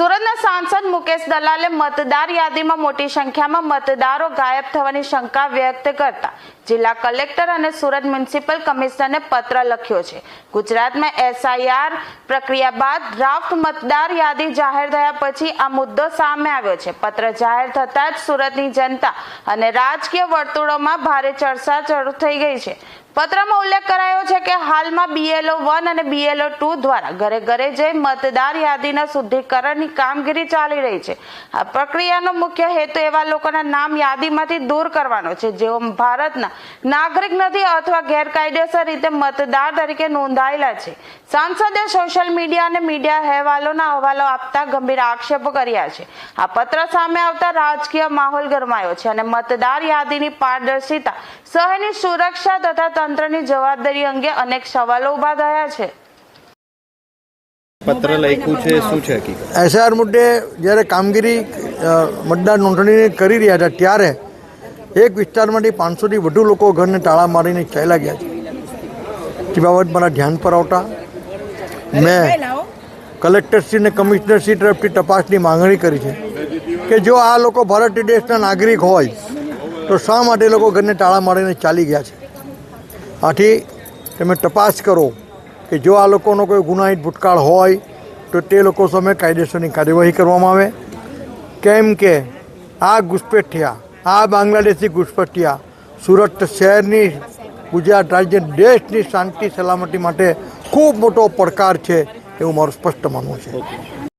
મુકેશ દલાલે મતદાર યાદીમાં મોટી સંખ્યામાં મતદારો ગાયબ થવાની શંકા વ્યક્ત કરતા જિલ્લા કલેક્ટર અને સુરત મ્યુનિસિપલ કમિશનરને પત્ર લખ્યો છે. ગુજરાતમાં એસઆઈઆર પ્રક્રિયા બાદ ડ્રાફ્ટ મતદાર યાદી જાહેર થયા પછી આ મુદ્દો સામે આવ્યો છે. પત્ર જાહેર થતાં જ સુરતની જનતા અને રાજકીય વર્તુળોમાં ભારે ચર્ચા શરૂ થઈ ગઈ છે. પત્રમાં ઉલ્લેખ કરાયો છે કે હાલમાં બીએલઓ વન અને બીએલઓ ટુ દ્વારા ઘરે ઘરે જઈ મતદાર યાદીના શુદ્ધિકરણની કામગીરી ચાલી રહી છે. આ પ્રક્રિયાનો મુખ્ય હેતુ એવા લોકોના નામ યાદીમાંથી દૂર કરવાનો છે, જેઓ ભારતના નાગરિક નથી અથવા ગેરકાયદેસર રીતે મતદાર તરીકે નોંધાયેલા છે. સાંસદે સોશિયલ મીડિયા અને મીડિયા અહેવાલોના અહેવાલો આપતા ગંભીર આક્ષેપો કર્યા છે. આ પત્ર સામે આવતા રાજકીય માહોલ ગરમાયો છે અને મતદાર યાદીની પારદર્શિતા શહેરની સુરક્ષા તથા તંત્રની જવાબદારી અંગે અનેક સવાલો ઊભા થયા છે. પત્ર લખ્યું છે શું છે હકીકત? એસઆર મુદ્દે જ્યારે કામગીરી મતદાર નોંધણી કરી રહ્યા હતા ત્યારે એક વિસ્તારમાંથી પાંચસોથી વધુ લોકો ઘરને તાળા મારીને ચાલ્યા ગયા છે. તે બાબત મારા ધ્યાન પર આવતા મેં કલેક્ટરશ્રી અને કમિશનરશ્રી તરફથી તપાસની માંગણી કરી છે કે જો આ લોકો ભારતીય દેશના નાગરિક હોય તો શા માટે લોકો ઘરને તાળા મારીને ચાલી ગયા છે? આથી તમે તપાસ કરો કે જો આ લોકોનો કોઈ ગુનાહિત ભૂતકાળ હોય, તો તે લોકો સામે કાયદેસરની કાર્યવાહી કરવામાં આવે. કેમ કે આ ઘૂસપેઠિયા, આ બાંગ્લાદેશી ઘૂસપેઠિયા સુરત શહેરની ગુજરાત રાજ્ય દેશની શાંતિ સલામતી માટે ખૂબ મોટો પડકાર છે એવું મારું સ્પષ્ટ માનવું છે.